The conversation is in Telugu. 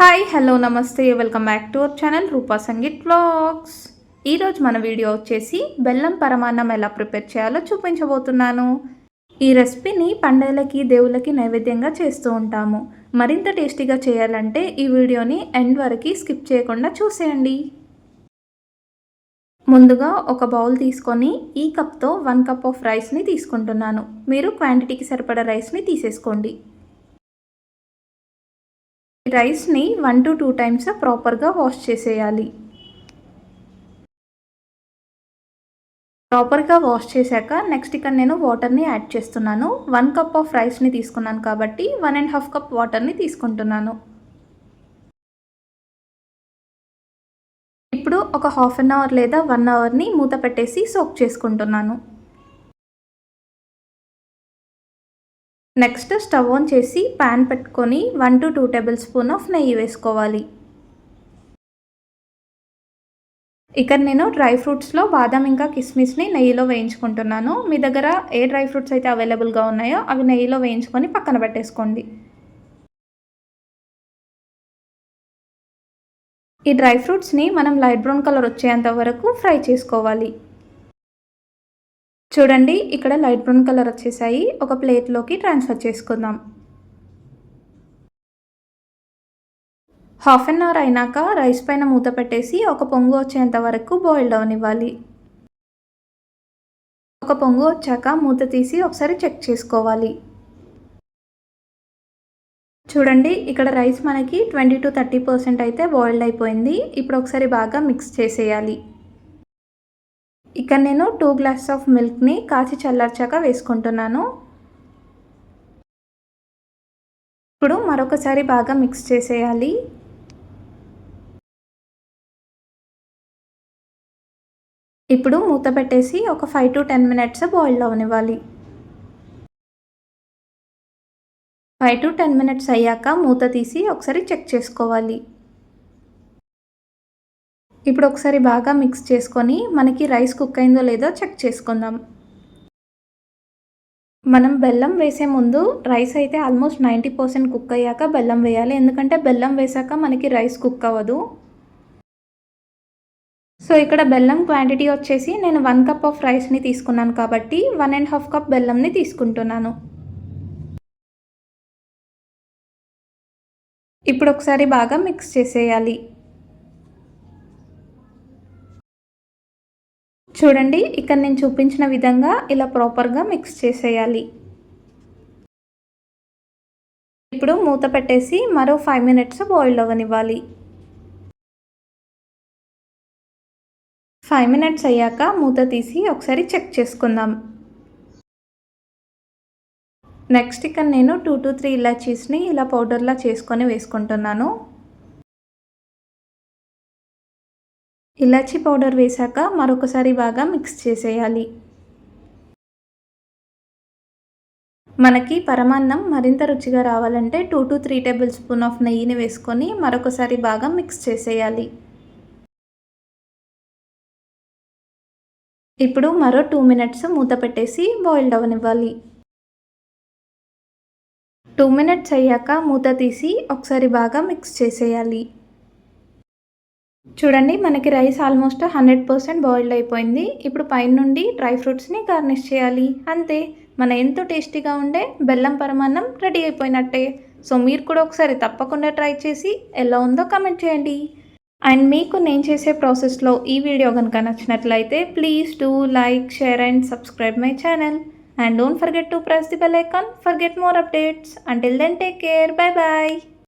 హాయ్ హలో నమస్తే welcome back to our channel Roopa Sangeeth vlogs ఈరోజు మన వీడియో వచ్చేసి బెల్లం పరమాన్నం ఎలా ప్రిపేర్ చేయాలో చూపించబోతున్నాను. ఈ రెసిపీని పండగలకి దేవుళ్ళకి నైవేద్యంగా చేస్తూ ఉంటాము. మరింత టేస్టీగా చేయాలంటే ఈ వీడియోని ఎండ్ వరకు స్కిప్ చేయకుండా చూసేయండి. ముందుగా ఒక బౌల్ తీసుకొని ఈ కప్తో వన్ కప్ ఆఫ్ రైస్ని తీసుకుంటున్నాను. మీరు క్వాంటిటీకి సరిపడా రైస్ని తీసేసుకోండి. రైస్ని వన్ టు టూ టైమ్స్ ప్రాపర్గా వాష్ చేసేయాలి. ప్రాపర్గా వాష్ చేశాక నెక్స్ట్ ఇక్కడ నేను వాటర్ని యాడ్ చేస్తున్నాను. వన్ కప్ ఆఫ్ రైస్ని తీసుకున్నాను కాబట్టి వన్ అండ్ హాఫ్ కప్ వాటర్ని తీసుకుంటున్నాను. ఇప్పుడు ఒక హాఫ్ అన్ అవర్ లేదా వన్ అవర్ని మూత పెట్టేసి సోక్ చేసుకుంటున్నాను. నెక్స్ట్ స్టవ్ ఆన్ చేసి ప్యాన్ పెట్టుకొని one to two table spoon of నెయ్యి వేసుకోవాలి. ఇక్కడ నేను డ్రై ఫ్రూట్స్లో బాదం ఇంకా కిస్మిస్ని నెయ్యిలో వేయించుకుంటున్నాను. మీ దగ్గర ఏ డ్రై ఫ్రూట్స్ అయితే అవైలబుల్గా ఉన్నాయో అవి నెయ్యిలో వేయించుకొని పక్కన పెట్టేసుకోండి. ఈ డ్రై ఫ్రూట్స్ని మనం లైట్ బ్రౌన్ కలర్ వచ్చేంత వరకు ఫ్రై చేసుకోవాలి. చూడండి ఇక్కడ లైట్ బ్రౌన్ కలర్ వచ్చేసాయి. ఒక ప్లేట్లోకి ట్రాన్స్ఫర్ చేసుకుందాం. హాఫ్ అన్ అవర్ అయినాక రైస్ పైన మూత పెట్టేసి ఒక పొంగు వచ్చేంత వరకు బాయిల్ డౌన్ ఇవ్వాలి. ఒక పొంగు వచ్చాక మూత తీసి ఒకసారి చెక్ చేసుకోవాలి. చూడండి ఇక్కడ రైస్ మనకి ట్వంటీ టు థర్టీ పర్సెంట్ అయితే బాయిల్డ్ అయిపోయింది. ఇప్పుడు ఒకసారి బాగా మిక్స్ చేసేయాలి. ఇక్కడ నేను టూ గ్లాస్ ఆఫ్ మిల్క్ని కాచి చల్లార్చాక వేసుకుంటున్నాను. ఇప్పుడు మరొకసారి బాగా మిక్స్ చేసేయాలి. ఇప్పుడు మూత పెట్టేసి ఒక five to ten minutes boil అవనివ్వాలి. Five to ten minutes అయ్యాక మూత తీసి ఒకసారి చెక్ చేసుకోవాలి. ఇప్పుడు ఒకసారి బాగా మిక్స్ చేసుకొని మనకి రైస్ కుక్ అయిందో లేదో చెక్ చేసుకుందాం. మనం బెల్లం వేసే ముందు రైస్ అయితే ఆల్మోస్ట్ నైంటీ పర్సెంట్ కుక్ అయ్యాక బెల్లం వేయాలి. ఎందుకంటే బెల్లం వేసాక మనకి రైస్ కుక్ అవ్వదు. సో ఇక్కడ బెల్లం క్వాంటిటీ వచ్చేసి నేను వన్ కప్ ఆఫ్ రైస్ని తీసుకున్నాను కాబట్టి వన్ అండ్ హాఫ్ కప్ బెల్లంని తీసుకుంటున్నాను. ఇప్పుడు ఒకసారి బాగా మిక్స్ చేసేయాలి. చూడండి ఇక్కడ నేను చూపించిన విధంగా ఇలా ప్రాపర్గా మిక్స్ చేసేయాలి. ఇప్పుడు మూత పెట్టేసి మరో ఫైవ్ మినిట్స్ బాయిల్ అవ్వనివ్వాలి. ఫైవ్ మినిట్స్ అయ్యాక మూత తీసి ఒకసారి చెక్ చేసుకుందాం. నెక్స్ట్ ఇక్కడ నేను టూ టు త్రీ ఇలాచీస్ని ఇలా పౌడర్లా చేసుకొని వేసుకుంటున్నాను. ఇలాచీ పౌడర్ వేశాక మరొకసారి బాగా మిక్స్ చేసేయాలి. మనకి పరమాన్నం మరింత రుచిగా రావాలంటే two to three table spoon of నెయ్యిని వేసుకొని మరొకసారి బాగా మిక్స్ చేసేయాలి. ఇప్పుడు మరో టూ మినిట్స్ మూత పెట్టేసి బాయిల్డ్ అవనివ్వాలి. టూ మినిట్స్ అయ్యాక మూత తీసి ఒకసారి బాగా మిక్స్ చేసేయాలి. చూడండి మనకి rice almost hundred percent boiled అయిపోయింది. ఇప్పుడు పైన నుండి డ్రై ఫ్రూట్స్ని గార్నిష్ చేయాలి. అంతే మన ఎంతో టేస్టీగా ఉండే బెల్లం పరమాన్నం రెడీ అయిపోయినట్టే. సో మీరు కూడా ఒకసారి తప్పకుండా ట్రై చేసి ఎలా ఉందో కమెంట్ చేయండి. అండ్ మీకు నేను చేసే ప్రాసెస్లో ఈ వీడియో కనుక నచ్చినట్లయితే please do like share and subscribe my channel. And don't forget to press the bell icon forget more updates. Until then take care bye bye.